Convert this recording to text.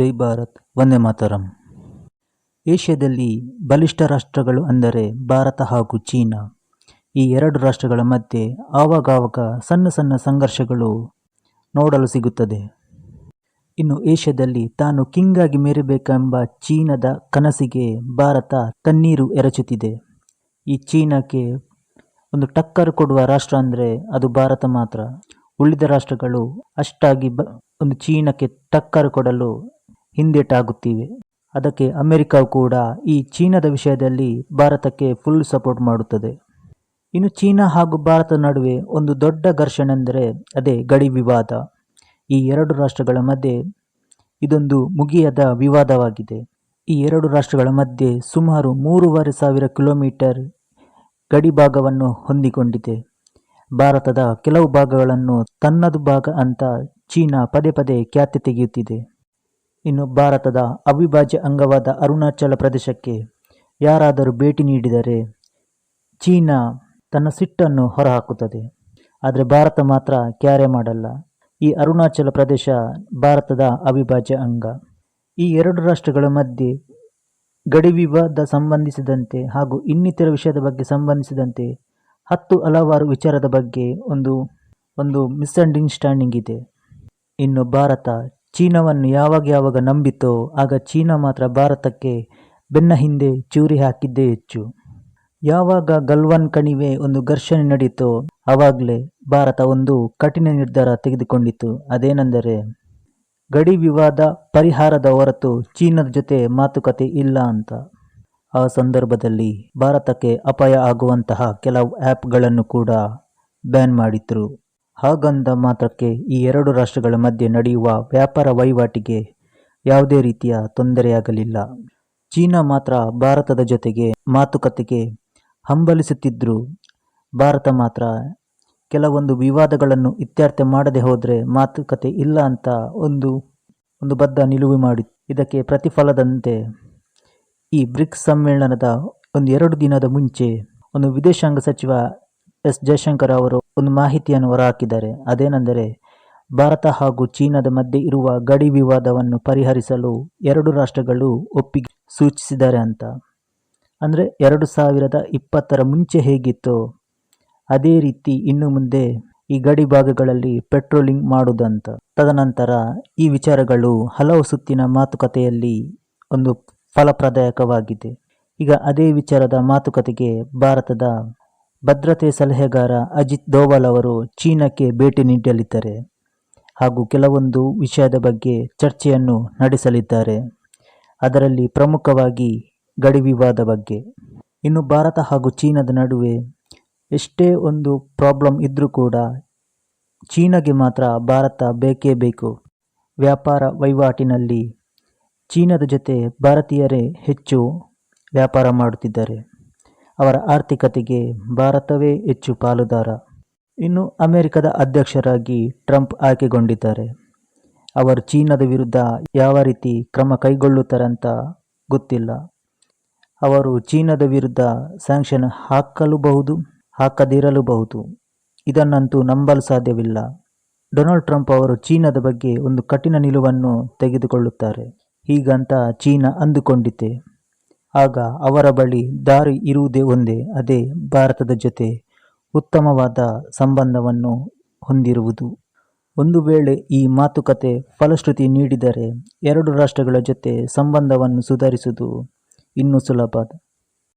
ಜೈ ಭಾರತ್, ವಂದೇ ಮಾತರಂ. ಏಷ್ಯಾದಲ್ಲಿ ಬಲಿಷ್ಠ ರಾಷ್ಟ್ರಗಳು ಅಂದರೆ ಭಾರತ ಹಾಗೂ ಚೀನಾ. ಈ ಎರಡು ರಾಷ್ಟ್ರಗಳ ಮಧ್ಯೆ ಆವಾಗಾವಾಗ ಸಣ್ಣ ಸಣ್ಣ ಸಂಘರ್ಷಗಳು ನೋಡಲು ಸಿಗುತ್ತದೆ. ಇನ್ನು ಏಷ್ಯಾದಲ್ಲಿ ತಾನು ಕಿಂಗ್ ಆಗಿ ಮೆರೆಬೇಕೆಂಬ ಚೀನಾದ ಕನಸಿಗೆ ಭಾರತ ತಣ್ಣೀರು ಎರಚುತ್ತಿದೆ. ಈ ಚೀನಾಕ್ಕೆ ಒಂದು ಟಕ್ಕರ್ ಕೊಡುವ ರಾಷ್ಟ್ರ ಅಂದರೆ ಅದು ಭಾರತ ಮಾತ್ರ. ಉಳಿದ ರಾಷ್ಟ್ರಗಳು ಅಷ್ಟಾಗಿ ಒಂದು ಚೀನಾಕ್ಕೆ ಟಕ್ಕರ್ ಕೊಡಲು ಹಿಂದೇಟಾಗುತ್ತಿವೆ. ಅದಕ್ಕೆ ಅಮೆರಿಕ ಕೂಡ ಈ ಚೀನಾದ ವಿಷಯದಲ್ಲಿ ಭಾರತಕ್ಕೆ ಫುಲ್ ಸಪೋರ್ಟ್ ಮಾಡುತ್ತದೆ. ಇನ್ನು ಚೀನಾ ಹಾಗೂ ಭಾರತದ ನಡುವೆ ಒಂದು ದೊಡ್ಡ ಘರ್ಷಣೆ ಅಂದರೆ ಅದೇ ಗಡಿ ವಿವಾದ. ಈ ಎರಡು ರಾಷ್ಟ್ರಗಳ ಮಧ್ಯೆ ಇದೊಂದು ಮುಗಿಯದ ವಿವಾದವಾಗಿದೆ. ಈ ಎರಡು ರಾಷ್ಟ್ರಗಳ ಮಧ್ಯೆ ಸುಮಾರು ಮೂರುವರೆ ಸಾವಿರ ಕಿಲೋಮೀಟರ್ ಗಡಿ ಭಾಗವನ್ನು ಹೊಂದಿಕೊಂಡಿದೆ. ಭಾರತದ ಕೆಲವು ಭಾಗಗಳನ್ನು ತನ್ನದು ಭಾಗ ಅಂತ ಚೀನಾ ಪದೇ ಪದೇ ಖ್ಯಾತಿ ತೆಗೆಯುತ್ತಿದೆ. ಇನ್ನು ಭಾರತದ ಅವಿಭಾಜ್ಯ ಅಂಗವಾದ ಅರುಣಾಚಲ ಪ್ರದೇಶಕ್ಕೆ ಯಾರಾದರೂ ಭೇಟಿ ನೀಡಿದರೆ ಚೀನಾ ತನ್ನ ಸಿಟ್ಟನ್ನು ಹೊರಹಾಕುತ್ತದೆ. ಆದರೆ ಭಾರತ ಮಾತ್ರ ಕ್ಯಾರೆ ಮಾಡಲ್ಲ. ಈ ಅರುಣಾಚಲ ಪ್ರದೇಶ ಭಾರತದ ಅವಿಭಾಜ್ಯ ಅಂಗ. ಈ ಎರಡು ರಾಷ್ಟ್ರಗಳ ಮಧ್ಯೆ ಗಡಿ ವಿವಾದ ಸಂಬಂಧಿಸಿದಂತೆ ಹಾಗೂ ಇನ್ನಿತರ ವಿಷಯದ ಬಗ್ಗೆ ಸಂಬಂಧಿಸಿದಂತೆ ಹತ್ತು ಹಲವಾರು ವಿಚಾರದ ಬಗ್ಗೆ ಒಂದು ಒಂದು ಮಿಸ್ಅಂಡರ್ಸ್ಟ್ಯಾಂಡಿಂಗ್ ಇದೆ. ಇನ್ನು ಭಾರತ ಚೀನಾವನ್ನು ಯಾವಾಗ ಯಾವಾಗ ನಂಬಿತೋ ಆಗ ಚೀನಾ ಮಾತ್ರ ಭಾರತಕ್ಕೆ ಬೆನ್ನ ಹಿಂದೆ ಚೂರಿ ಹಾಕಿದ್ದೇ ಹೆಚ್ಚು. ಯಾವಾಗ ಗಲ್ವಾನ್ ಕಣಿವೆ ಒಂದು ಘರ್ಷಣೆ ನಡೀತೋ ಆವಾಗಲೇ ಭಾರತ ಒಂದು ಕಠಿಣ ನಿರ್ಧಾರ ತೆಗೆದುಕೊಂಡಿತು. ಅದೇನೆಂದರೆ, ಗಡಿ ವಿವಾದ ಪರಿಹಾರದ ಹೊರತು ಚೀನಾದ ಜೊತೆ ಮಾತುಕತೆ ಇಲ್ಲ ಅಂತ. ಆ ಸಂದರ್ಭದಲ್ಲಿ ಭಾರತಕ್ಕೆ ಅಪಾಯ ಆಗುವಂತಹ ಕೆಲವು ಆ್ಯಪ್ಗಳನ್ನು ಕೂಡ ಬ್ಯಾನ್ ಮಾಡಿದ್ರು. ಹಾಗಂದ ಮಾತ್ರಕ್ಕೆ ಈ ಎರಡು ರಾಷ್ಟ್ರಗಳ ಮಧ್ಯೆ ನಡೆಯುವ ವ್ಯಾಪಾರ ವಹಿವಾಟಿಗೆ ಯಾವುದೇ ರೀತಿಯ ತೊಂದರೆಯಾಗಲಿಲ್ಲ. ಚೀನಾ ಮಾತ್ರ ಭಾರತದ ಜೊತೆಗೆ ಮಾತುಕತೆಗೆ ಹಂಬಲಿಸುತ್ತಿದ್ದರೂ ಭಾರತ ಮಾತ್ರ ಕೆಲವೊಂದು ವಿವಾದಗಳನ್ನು ಇತ್ಯರ್ಥ ಮಾಡದೆ ಹೋದರೆ ಮಾತುಕತೆ ಇಲ್ಲ ಅಂತ ಒಂದು ಒಂದು ಬದ್ಧ ನಿಲುವು ಮಾಡಿ ಇದಕ್ಕೆ ಪ್ರತಿಫಲದಂತೆ ಈ ಬ್ರಿಕ್ಸ್ ಸಮ್ಮೇಳನದ ಒಂದು ಎರಡು ದಿನದ ಮುಂಚೆ ಒಂದು ವಿದೇಶಾಂಗ ಸಚಿವ ಎಸ್. ಜಯಶಂಕರ್ ಅವರು ಒಂದು ಮಾಹಿತಿಯನ್ನು ಹೊರಹಾಕಿದ್ದಾರೆ. ಅದೇನೆಂದರೆ, ಭಾರತ ಹಾಗೂ ಚೀನಾದ ಮಧ್ಯೆ ಇರುವ ಗಡಿ ವಿವಾದವನ್ನು ಪರಿಹರಿಸಲು ಎರಡು ರಾಷ್ಟ್ರಗಳು ಒಪ್ಪಿಗೆ ಸೂಚಿಸಿದ್ದಾರೆ ಅಂತ. ಅಂದರೆ, ಎರಡು ಸಾವಿರದ ಇಪ್ಪತ್ತರ ಮುಂಚೆ ಹೇಗಿತ್ತೋ, ಅದೇ ರೀತಿ ಇನ್ನು ಮುಂದೆ ಈ ಗಡಿ ಭಾಗಗಳಲ್ಲಿ ಪೆಟ್ರೋಲಿಂಗ್ ಮಾಡುವುದಂತ ತದನಂತರ ಈ ವಿಚಾರಗಳು ಹಲವು ಸುತ್ತಿನ ಮಾತುಕತೆಯಲ್ಲಿ ಒಂದು ಫಲಪ್ರದಾಯಕವಾಗಿದೆ. ಈಗ ಅದೇ ವಿಚಾರದ ಮಾತುಕತೆಗೆ ಭಾರತದ ಭದ್ರತೆ ಸಲಹೆಗಾರ ಅಜಿತ್ ದೋವಲ್ ಅವರು ಚೀನಾಕ್ಕೆ ಭೇಟಿ ನೀಡಲಿದ್ದಾರೆ ಹಾಗೂ ಕೆಲವೊಂದು ವಿಷಯದ ಬಗ್ಗೆ ಚರ್ಚೆಯನ್ನು ನಡೆಸಲಿದ್ದಾರೆ. ಅದರಲ್ಲಿ ಪ್ರಮುಖವಾಗಿ ಗಡಿ ವಿವಾದ ಬಗ್ಗೆ. ಇನ್ನು ಭಾರತ ಹಾಗೂ ಚೀನಾದ ನಡುವೆ ಎಷ್ಟೇ ಒಂದು ಪ್ರಾಬ್ಲಮ್ ಇದ್ದರೂ ಕೂಡ ಚೀನಾಗೆ ಮಾತ್ರ ಭಾರತ ಬೇಕೇ ಬೇಕು. ವ್ಯಾಪಾರ ವಹಿವಾಟಿನಲ್ಲಿ ಚೀನಾದ ಜೊತೆ ಭಾರತೀಯರೇ ಹೆಚ್ಚು ವ್ಯಾಪಾರ ಮಾಡುತ್ತಿದ್ದಾರೆ. ಅವರ ಆರ್ಥಿಕತೆಗೆ ಭಾರತವೇ ಹೆಚ್ಚು ಪಾಲುದಾರ. ಇನ್ನು ಅಮೆರಿಕದ ಅಧ್ಯಕ್ಷರಾಗಿ ಟ್ರಂಪ್ ಆಯ್ಕೆಗೊಂಡಿದ್ದಾರೆ. ಅವರು ಚೀನಾದ ವಿರುದ್ಧ ಯಾವ ರೀತಿ ಕ್ರಮ ಕೈಗೊಳ್ಳುತ್ತಾರೆ ಅಂತ ಗೊತ್ತಿಲ್ಲ. ಅವರು ಚೀನಾದ ವಿರುದ್ಧ ಸ್ಯಾಂಕ್ಷನ್ ಹಾಕಲೂಬಹುದು, ಹಾಕದಿರಲೂಬಹುದು. ಇದನ್ನಂತೂ ನಂಬಲು ಸಾಧ್ಯವಿಲ್ಲ. ಡೊನಾಲ್ಡ್ ಟ್ರಂಪ್ ಅವರು ಚೀನಾದ ಬಗ್ಗೆ ಒಂದು ಕಠಿಣ ನಿಲುವನ್ನು ತೆಗೆದುಕೊಳ್ಳುತ್ತಾರೆ. ಹೀಗಂತ ಚೀನಾ ಅಂದುಕೊಂಡಿತೆ ಆಗ ಅವರ ಬಳಿ ದಾರಿ ಇರುವುದೇ ಒಂದೇ, ಅದೇ ಭಾರತದ ಜೊತೆ ಉತ್ತಮವಾದ ಸಂಬಂಧವನ್ನು ಹೊಂದಿರುವುದು. ಒಂದು ವೇಳೆ ಈ ಮಾತುಕತೆ ಫಲಶ್ರುತಿ ನೀಡಿದರೆ ಎರಡು ರಾಷ್ಟ್ರಗಳ ಜೊತೆ ಸಂಬಂಧವನ್ನು ಸುಧಾರಿಸುವುದು ಇನ್ನೂ ಸುಲಭ.